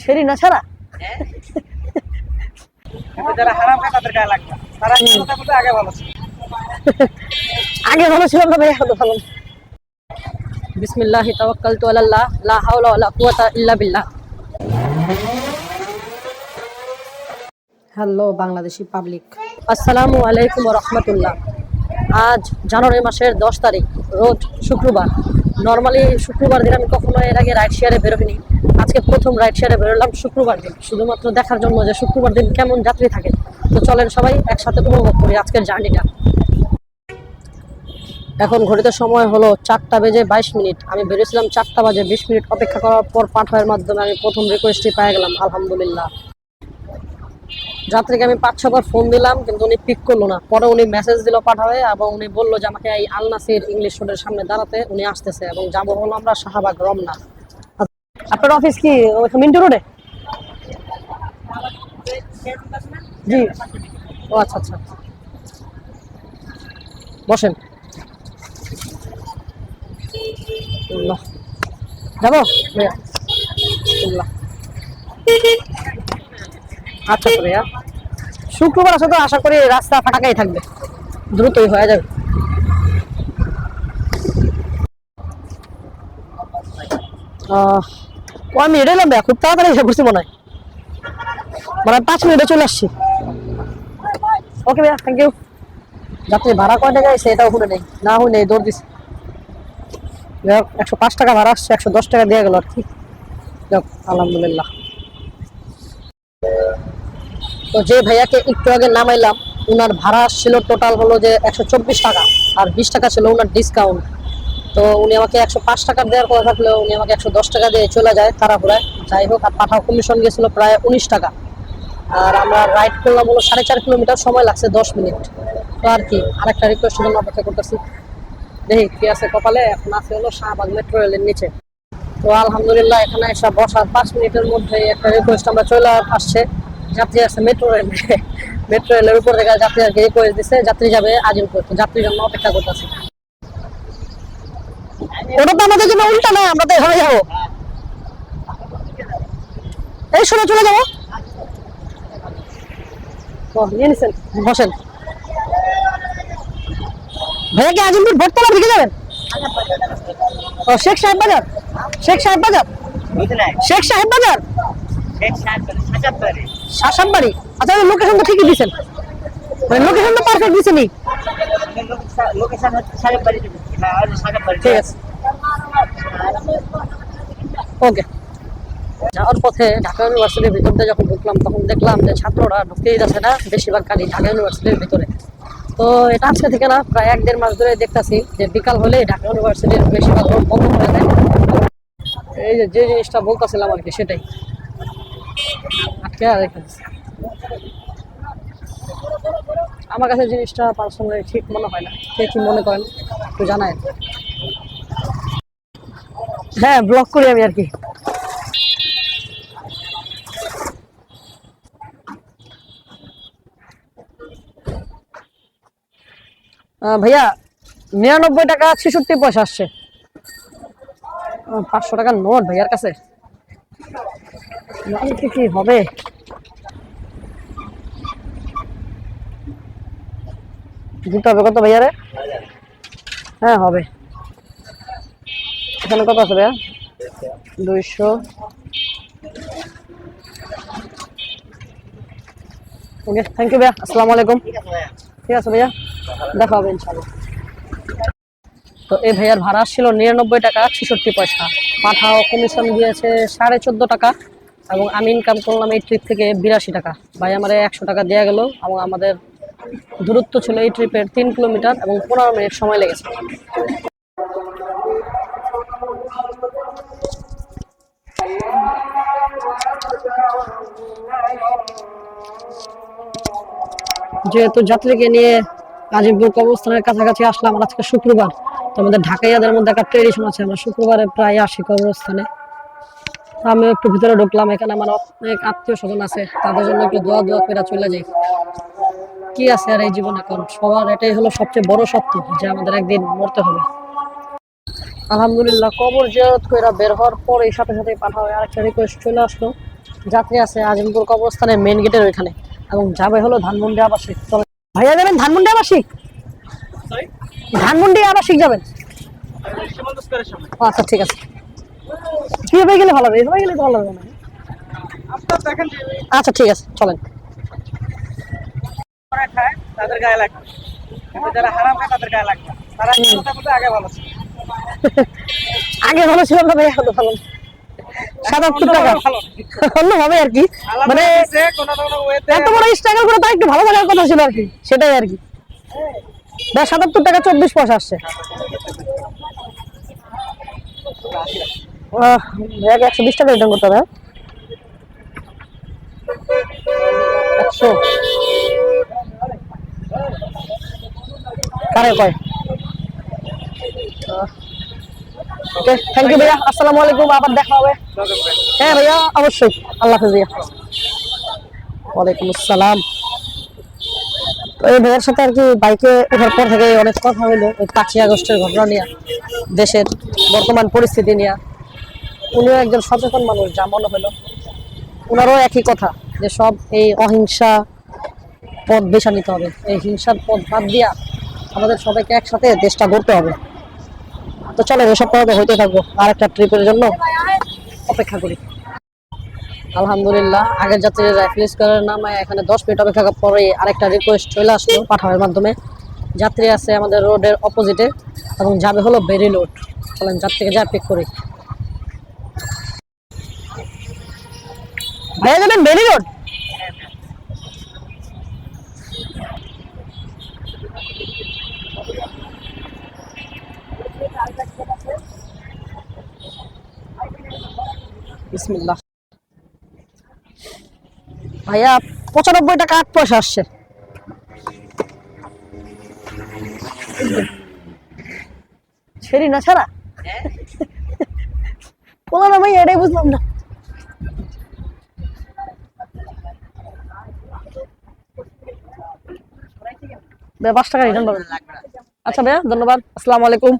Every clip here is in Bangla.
ছেড়ি না ছাড়া। যারা হারাম খায় তাদের গায়ে লাগবে তারা এই কথা বলতে আগে ভালো ছিল। আগে ভালো ছিল না ভাই এখন ভালো বিসমিল্লাহি তাওয়াক্কালতু আলাল্লাহ লা হাওলা ওয়ালা কুওয়াতা ইল্লা বিল্লাহ। Hello Bangladeshi public. আসসালামু আলাইকুম রাহমাতুল্লাহ। আজ জানুয়ারি মাসের দশ তারিখ রোজ শুক্রবার। নর্মালি শুক্রবার দিন আমি কখনো এর আগে রাইড শেয়ারে বেরোবিনি আজকে প্রথম রাইড শেয়ারে বেরোলাম শুক্রবার দিন। শুধুমাত্র দেখার জন্য যে শুক্রবার দিন কেমন যাত্রী থাকে। তো চলেন সবাই একসাথে উপভোগ করি আজকের জার্নিটা এখন ঘড়িতে সময় হলো চারটা বেজে বাইশ মিনিট। আমি বেরিয়েছিলাম চারটা বাজে বিশ মিনিট অপেক্ষা করার পর পাঠাওয়ার মাধ্যমে আমি প্রথম রিকোয়েস্টটি পেয়ে গেলাম, আলহামদুলিল্লাহ। যাত্রীকে আমি পাঁচ, ছবার ফোন দিলাম, কিন্তু উনি পিক করল না। পরে উনি মেসেজ দিল পাঠাবে এবং উনি বলল যে, আমাকে এই আলনাসির ইংলিশ রোডের সামনে দাঁড়াতে। উনি আসতেছে এবং যাব হলো আমরা শাহবাগ, রমনা। আপনার অফিস কি মিন্টু রোডে জি। ও আচ্ছা আচ্ছা। বসেন। যাব? আচ্ছা ভাইয়া শুক্রবার আসে তো আশা করি রাস্তা ফাটাকাই থাকবে। দ্রুতই হয়ে যাবে। কয় মিনিট এলাম খুব তাড়াতাড়ি এসে ঘুরছি মনে হয়। মানে পাঁচ মিনিটে চলে আসছি। ওকে ভাইয়া থ্যাংক ইউ যাত্রী ভাড়া কয় টাকা এসে এটাও শুনে নেই। না হয় নেই দৌড় যাই একশো পাঁচ টাকা ভাড়া আসছে, একশো দশ টাকা দেওয়া গেল আর কি। যাক, আলহামদুলিল্লাহ। তো যে ভাইয়াকে একটু আগে নামাইলাম, উনার ভাড়া ছিল টোটাল হলো যে একশো চব্বিশ টাকা আর বিশ টাকা ছিল ওনার ডিসকাউন্ট তো উনি আমাকে একশো পাঁচ টাকা দেওয়ার কথা থাকলেও উনি আমাকে একশো দশ টাকা দিয়ে চলে যায় তাড়াহুড়ায়। যাই হোক, আর পাঠাও কমিশন গেছিল প্রায় উনিশ টাকা। আর আমরা রাইড করলাম হলো সাড়ে চার কিলোমিটার, সময় লাগছে দশ মিনিট। তো আর কি, আরেকটা রিকোয়েস্টের জন্য অপেক্ষা করতেছি। দেখি কি আছে কপালে, এখন আছে হলো শাহবাগ মেট্রো রেলের নিচে। তো আলহামদুলিল্লাহ, এখানে এসে বসার পাঁচ মিনিটের মধ্যে একটা রিকোয়েস্ট আমরা চলে আসছে। যাত্রী আছে মেট্রো রেল মেট্রো রেলের উপর থেকে যাত্রী আর কি রিকোয়েস্ট দিচ্ছে যাত্রী যাবে আজিমপুর তো। যাত্রীর জন্য অপেক্ষা করতেছি। ওটা তো আমাদের জন্য উল্টা আমরা তো এভাবে যাব। এই সময় চলে যাব। নিয়ে নিছেন? বসেন। ভাইয়া কি আজিমপুর ভোটতলার দিকে যাবেন? ও শেখ সাহেব বাজার? শেখ সাহেব বাজার? শেখ সাহেব বাজার? এক সাত সাতাত্তরে শাসান বাড়ি আচ্ছা লোকেশন তো ঠিকই দিছেন। মানে লোকেশন তো পারফেক্ট বাড়ি ঠিক আছে। ওকে যাওয়ার পথে ঢাকা ইউনিভার্সিটির ভিতর যখন ঢুকলাম, তখন দেখলাম যে ছাত্ররা ঢুকতেই যাচ্ছে না, বেশিরভাগ খালি ঢাকা ইউনিভার্সিটির ভিতরে। তো এটা আজকে থেকে না, প্রায় এক দেড় মাস ধরে দেখতাছি যে বিকাল হলে ঢাকা ইউনিভার্সিটির বেশিরভাগ বন্ধ হয়ে যায়। এই যে জিনিসটা বলতেছিলাম আর কি, সেটাই। আমার কাছে জিনিসটা পার্সোনালি ঠিক মনে হয় না। কে কি মনে করেন, একটু জানায়। হ্যাঁ ব্লক করি আমি আর কি। ভাইয়া, নিরানব্বই টাকা ছেষট্টি পয়সা আসছে। পাঁচশো টাকার নোট ভাইয়ার কাছে। কি কি হবে? দিতে হবে কত ভাইয়া রে? হ্যাঁ হবে। এখানে কত আছে ভাইয়া? দুইশো। ওকে থ্যাংক ইউ ভাইয়া। আসসালামু আলাইকুম। ঠিক আছে ভাইয়া? দেখা হবে ইনশাল্লাহ তো এই ভাইয়ার ভাড়া ছিল নিরানব্বই টাকা ছেষট্টি পয়সা। পাঠাও কমিশন দিয়েছে সাড়ে চোদ্দ টাকা। এবং আমি ইনকাম করলাম এই ট্রিপ থেকে বিরাশি টাকা। ভাই, আমার একশো টাকা দেওয়া গেল এবং আমাদের দূরত্ব ছিল এই ট্রিপের তিন কিলোমিটার এবং পনেরো মিনিট সময় লেগেছে। যেহেতু যাত্রীকে নিয়ে আজিমপুর কবরস্থানের কাছাকাছি আসলাম, আজকে শুক্রবার। তো আমাদের ঢাকাইয়াদের মধ্যে একটা ট্রেডিশন আছে, আমরা শুক্রবারে প্রায় আসি কবরস্থানে। তো আমি একটু ভিতরে ঢুকলাম এখানে আমার অনেক আত্মীয় স্বজন আছে তাদের জন্য একটু দোয়া দোয়া করে চলে যাই। কি আছে আর এই জীবনে এখন? সবার এটাই হলো সবচেয়ে বড় সত্য যে আমাদের একদিন মরতে হবে। আলহামদুলিল্লাহ কবর জিয়ারত কইরা বের হওয়ার পরে সাথে সাথে পাঠা হয় আরেকটা রিকোয়েস্ট চলে আসলো। যাত্রী আছে আজিমপুর কবরস্থানের মেন গেটের ওইখানে এবং যাবে হলো ধানমন্ডি আবাসিক। ভাইয়া যাবেন ধানমন্ডি আবাসিক? ধানমন্ডি আবাসিক যাবেন? আচ্ছা ঠিক আছে। কীভাবে গেলে ভালো হবে এভাবে গেলে ভালো হবে না। আচ্ছা ঠিক আছে চলেন। খায় তাদের গায়ে লাগবে। যারা হারাম খায় তাদের গায়ে লাগবে। তারা এই কথা বলতে আগে ভালো ছিল। আগে ভালো ছিল না ভাই ভালো। সাতাত্তর টাকা। অন্য হবে আর কি। মানে এত বড় স্ট্রাগল করে তার একটু ভালো লাগার কথা ছিল আর কি। সেটাই আর কি। সাতাত্তর টাকা চব্বিশ পয়সা আসছে। একশো বিশ টাকা রিটার্ন করতে হবে? একশো। কারে কয়? থ্যাংক ইউ ভাইয়া। আসসালামু আলাইকুম, আবার দেখা হবে। হ্যাঁ ভাইয়া, অবশ্যই। আল্লাহ হাফেজ ভাইয়া। ওয়ালাইকুম আসসালাম। এই ভাইয়ের সাথে আর কি বাইকে ওঠার পর থেকে অনেক কথা হলো ওই পাঁচই আগস্টের ঘটনা নিয়ে, দেশের বর্তমান পরিস্থিতি নিয়ে। উনিও একজন সচেতন মানুষ, যা মনে হলো। ওনারও একই কথা, যে সব এই অহিংসা পথ বেছে নিতে হবে। এই হিংসার পথ বাদ দিয়া আমাদের সবাইকে একসাথে দেশটা গড়তে হবে। তো চলো এসব কথা হইতে থাকব। আর একটা ট্রিপের জন্য অপেক্ষা করি। আলহামদুলিল্লাহ, আগের যাত্রীরা রাইফেল স্কোয়ারের নামে এখানে দশ মিনিট অপেক্ষা পরে আরেকটা রিকোয়েস্ট চলে আসলো পাঠাওয়ার মাধ্যমে। যাত্রী আছে আমাদের রোডের অপোজিটে এবং যাবে হলো বেরি রোড চলেন, যাত্রীকে যা পিক করি। ভাইয়া যাবেন বেরি রোড বিসমিল্লাহ। ভাইয়া পঁচানব্বই টাকা আট পয়সা আসছে। ছেড়ি না ছাড়া? বলো না ভাই এটাই বুঝলাম না। পাঁচ টাকা রিটার্ন পাবেন আচ্ছা ভাইয়া ধন্যবাদ। আসসালামু আলাইকুম।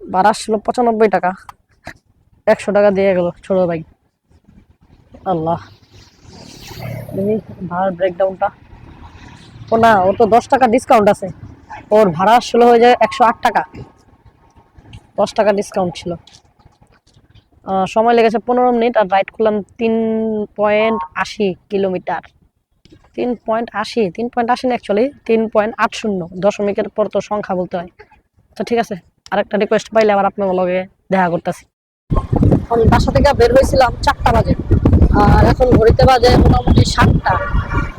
ভাড়া ছিল পঁচানব্বই টাকা। একশো টাকা দিয়ে গেল ছোট ভাই। আল্লাহ। দেখি ভাড়ার ব্রেকডাউনটা ও না ওর তো দশ টাকা ডিসকাউন্ট আছে। ওর ভাড়া ছিল হয়ে যায় একশো আট টাকা। দশ টাকা ডিসকাউন্ট ছিল। সময় লেগেছে পনেরো মিনিট আর রাইড করলাম তিন পয়েন্ট আশি কিলোমিটার। তিন পয়েন্ট আশি, তিন পয়েন্ট আশি না অ্যাকচুয়ালি তিন পয়েন্ট আট শূন্য দশমিকের পর তো সংখ্যা বলতে হয়। তো ঠিক আছে, আরেকটা রিকোয়েস্ট পাইলে আবার আপনার লগে দেখা করতেছি। আমি বাসা থেকে বের হয়েছিলাম চারটা বাজে, আর এখন ঘড়িতে বাজে মোটামুটি সাতটা।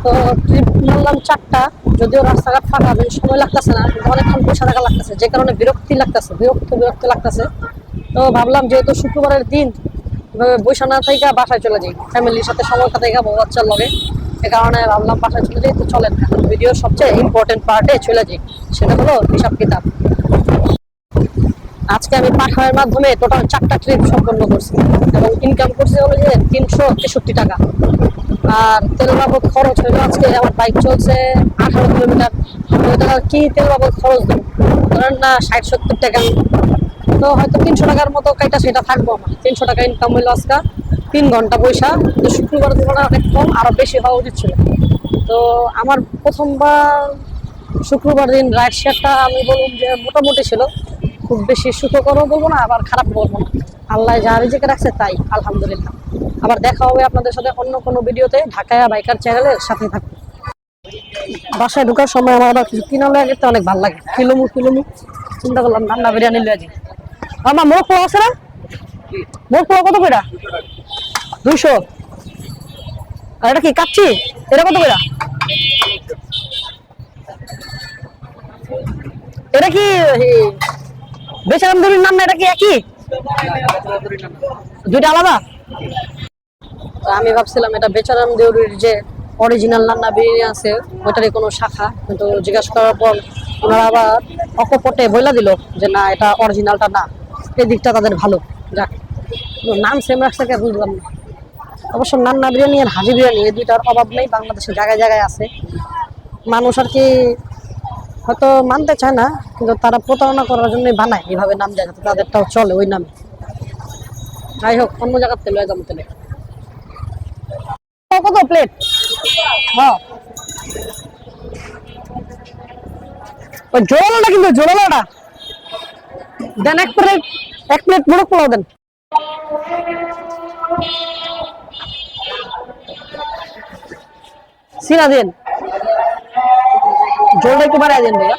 তো ট্রিপ মারলাম চারটা, যদিও রাস্তাঘাট ফাঁকা বেশ সময় লাগতেছে না অনেকক্ষণ পয়সা টাকা লাগতেছে, যে কারণে বিরক্তি লাগতেছে, বিরক্ত বিরক্ত লাগতেছে। তো ভাবলাম যেহেতু শুক্রবারের দিন, এভাবে বৈশা না থেকে বাসায় চলে যাই ফ্যামিলির সাথে সময় কাটাই বউ বাচ্চার লগে। এ কারণে ভাবলাম বাসায় চলে যাই, তো চলেন। ভিডিওর সবচেয়ে ইম্পর্টেন্ট পার্টে চলে যাই, সেটা হলো হিসাব কিতাব। আজকে আমি পাঠাওয়ের মাধ্যমে টোটাল চারটা ট্রিপ সম্পন্ন করছি, এবং ইনকাম করছি হলো যে তিনশো তেষট্টি টাকা। আর তেল বাবদ খরচ হলো আজকে আমার বাইক চলছে আঠারো কিলোমিটার। টাকা কি তেল বাবদ খরচ দেবো? ধরেন না, ষাট সত্তর টাকা। তো হয়তো তিনশো টাকার মতো কাইটা সেটা থাকব আমার। তিনশো টাকা ইনকাম হইল আজকে। তিন ঘণ্টা পয়সা তো শুক্রবার তুলনায় অনেক কম আরও বেশি হওয়া উচিত ছিল। তো আমার প্রথমবার শুক্রবার দিন রাইড শেয়ারটা আমি বলুন যে মোটামুটি ছিল, খুব বেশি সুখকরও বলব না, আবার খারাপ বলব না। আল্লাহ যা রিজিকে রাখছে তাই, আলহামদুলিল্লাহ। আবার দেখা হবে আপনাদের সাথে অন্য কোনো ভিডিওতে, ঢাকায় বাইকার চ্যানেলের সাথে থাকবে। বাসায় ঢুকার সময় আমার আবার কিছু কিনা লাগে, তো অনেক ভালো লাগে। কিলোমু কিলোমু। চিন্তা করলাম, রান্না বিরিয়ানি যাই। আমার মোট পোয়া আছে না? মোট পোয়া কত কইরা? দুইশো। আর এটা কি কাচ্ছি এটা কত এটা কি বেচারাম দড়ির নাম না, এটা কি একই? দুইটা আলাদা? আমি ভাবছিলাম এটা বেচারাম দেউরির যে অরিজিনাল রান্না বিরিয়ানি আছে, ওটারই কোনো শাখা। কিন্তু জিজ্ঞাসা করার পর ওনারা আবার অকপটে বইলা দিল যে না, এটা অরিজিনালটা না। এই দিকটা তাদের ভালো। যাক নাম সেম রাখছে কে বুঝলাম না। অবশ্য নান্না বিরিয়ানি আর হাজি বিরিয়ানি এই দুইটার অভাব নেই, বাংলাদেশে জায়গায় জায়গায় আছে। মানুষ আর কি হয়তো মানতে চায় না, কিন্তু তারা প্রতারণা করার জন্যই বানায়, এইভাবে নাম দেয় তাদেরটাও চলে ওই নামে। যাই হোক, অন্য জায়গার তেলে দাম তেলে কত প্লেট হ্যাঁ ওই কিন্তু, জোরালোটা। দেন এক প্লেট এক প্লেট বড় পোলাও দেন। সিরা দিন। জলটা একটু বাড়াই দিন ভাইয়া।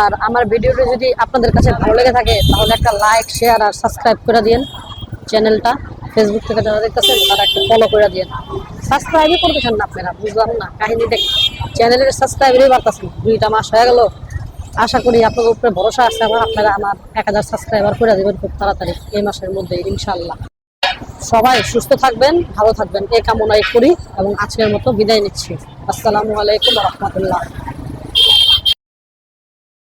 আর আমার ভিডিওটা যদি আপনাদের কাছে ভালো লেগে থাকে, তাহলে একটা লাইক শেয়ার আর সাবস্ক্রাইব করে দিন চ্যানেলটা। ফেসবুক থেকে যারা দেখতেছেন, তারা একটা ফলো করে দিন সাবস্ক্রাইবই করতেছেন না আপনারা, বুঝলাম না, কাহিনী দেখ। চ্যানেলের সাবস্ক্রাইবারই বাড়তেছেন দুইটা মাস হয়ে গেল। আশা করি আপনাদের উপরে ভরসা আছে আমার আপনারা আমার এক হাজার সাবস্ক্রাইবার করে দেবেন খুব তাড়াতাড়ি, এই মাসের মধ্যে ইনশাল্লাহ সবাই সুস্থ থাকবেন, ভালো থাকবেন, এই কামনাই করি এবং আজকের মতো বিদায় নিচ্ছি। আসসালামু আলাইকুম রহমতুল্লাহ।